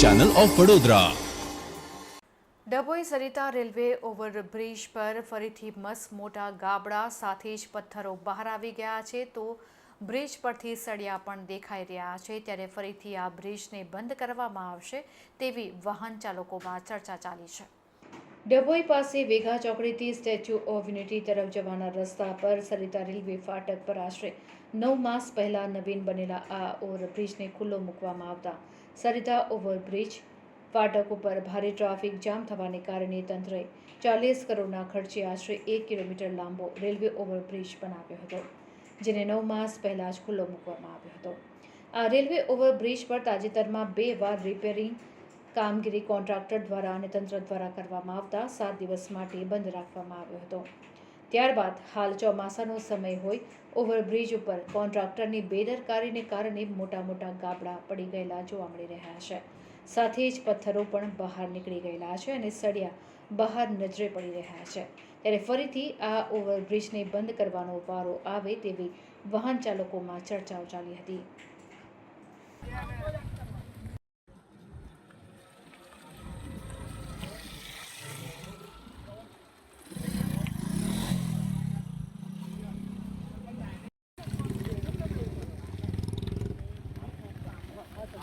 Channel of Vadodara Dabhoi Sarita railway overbridge પર ફરીથી મસ મોટા ગાબડા સાથે જ પથ્થરો બહાર આવી ગયા છે તો બ્રિજ પરથી સળિયા પણ દેખાઈ રહ્યા છે. ત્યારે ફરીથી આ બ્રિજને બંધ કરવામાં આવશે તેવી વાહન ચાલકોમાં ચર્ચા ચાલી છે. ડભોઈ પાસે વેઘા ચોકડીથી સ્ટેચ્યુ ઓફ યુનિટી તરફ જવાના રસ્તા પર સરિતા રેલવે ફાટક પર આશરે નવ માસ પહેલા નવીન બનેલા આ ઓવરબ્રિજને ખુલ્લો મૂકવામાં આવતા. સરિતા ઓવરબ્રિજ ફાટક ઉપર ભારે ટ્રાફિક જામ થવાને કારણે તંત્રએ ચાલીસ કરોડના ખર્ચે આશરે એક કિલોમીટર લાંબો રેલવે ઓવરબ્રિજ બનાવ્યો હતો, જેને નવ માસ પહેલાં જ ખુલ્લો મૂકવામાં આવ્યો હતો. આ રેલવે ઓવરબ્રિજ પર તાજેતરમાં બે વાર રિપેરિંગ કામગીરી કોન્ટ્રાક્ટર દ્વારા અને તંત્ર દ્વારા કરવામાં આવતા સાત દિવસ માટે બંધ રાખવામાં આવ્યો હતો. ત્યારબાદ હાલ ચોમાસાનો સમય હોય, ઓવરબ્રિજ ઉપર કોન્ટ્રાક્ટરની બેદરકારીને કારણે મોટા મોટા ગાબડા પડી ગયેલા જોવા મળી રહ્યા છે. સાથે જ પથ્થરો પણ બહાર નીકળી ગયેલા છે અને સળિયા બહાર નજરે પડી રહ્યા છે. ત્યારે ફરીથી આ ઓવરબ્રિજને બંધ કરવાનો વારો આવે તેવી વાહન ચાલકોમાં ચર્ચાઓ ચાલી હતી.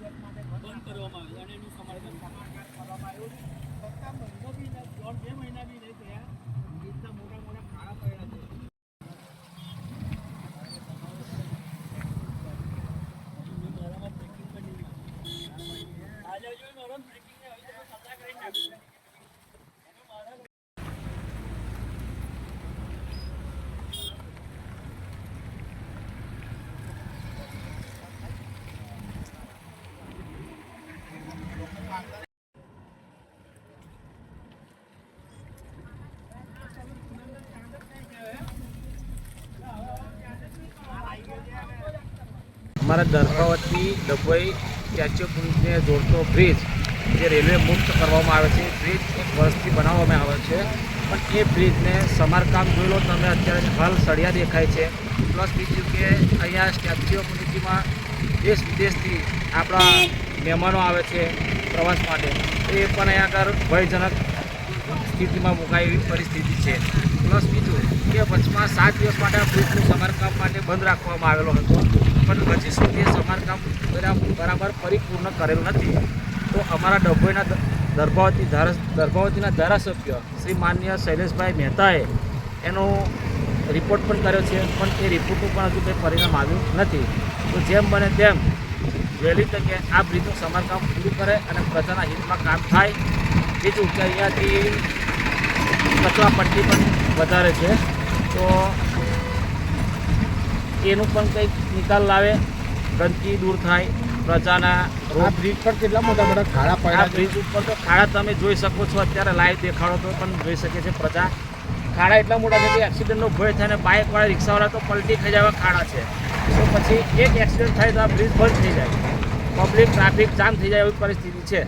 બંધ કરવામાં આવ્યું અને એનું સમર્થન કરવામાં આવ્યું. સત્તા મહિનો બી નહીં દોઢ મહિના બી નહીં થયા. એટલા મોટા મોટા ખાડા પડ્યા છે. આજે જો મારામાં packing ને હવે તો કરી નાખ્યું. એનું મારા અમારા દર્ભાવતી ડભોઈ સ્ટેચ્યુ યુનિટીને જોડતો બ્રિજ જે રેલવે મુક્ત કરવામાં આવે છે. બ્રિજ એક વર્ષથી બનાવવામાં આવે છે. પણ એ બ્રિજને સમારકામ જોઈ લો તમે, અત્યારે હાલ સળિયા દેખાય છે. પ્લસ બીજું કે અહીંયા સ્ટેચ્યુ ઓફ યુનિટીમાં દેશ વિદેશથી આપણા મહેમાનો આવે છે પ્રવાસ માટે. એ પણ અહીંયા આગળ ભયજનક સ્થિતિમાં મુકાય એવી પરિસ્થિતિ છે. પ્લસ બીજું કે વચમાં સાત દિવસ માટે આ બ્રિજનું સમારકામ માટે બંધ રાખવામાં આવેલો હતો. પણ હજી સુધી સમારકામ બરાબર પરિપૂર્ણ કરેલું નથી. તો અમારા ડભોઈના દર્ભાવતી ધારા, દર્ભાવતીના ધારાસભ્ય શ્રી માન્ય શૈલેષભાઈ મહેતાએ એનો રિપોર્ટ પણ કર્યો છે, પણ એ રિપોર્ટનું પણ હજુ કંઈ પરિણામ આવ્યું નથી. તો જેમ બને તેમ વહેલી તકે આ બ્રિજનું સમારકામ પૂરું કરે અને પ્રજાના હિતમાં કામ થાય. બીજું કે અહીંયાથી કચરા પટ્ટી પણ વધારે છે. તો એનું પણ કંઈક નિકાલ લાવે ગંદકી દૂર થાય પ્રજાના રોડ બ્રિજ પર કેટલા મોટા મોટા ખાડા પડ્યા બ્રિજ ઉપર તો ખાડા તમે જોઈ શકો છો અત્યારે લાઈવ દેખાડો તો પણ જોઈ શકે છે પ્રજા. ખાડા એટલા મોટા છે કે એક્સિડન્ટનો ભય થાય ને બાઇકવાળા રિક્ષાવાળા તો પલટી ખાઈ જવા ખાડા છે. તો પછી એક એક્સિડન્ટ થાય તો આ બ્રિજ બંધ થઈ જાય. પબ્લિક ટ્રાફિક જામ થઈ જાય એવી પરિસ્થિતિ છે.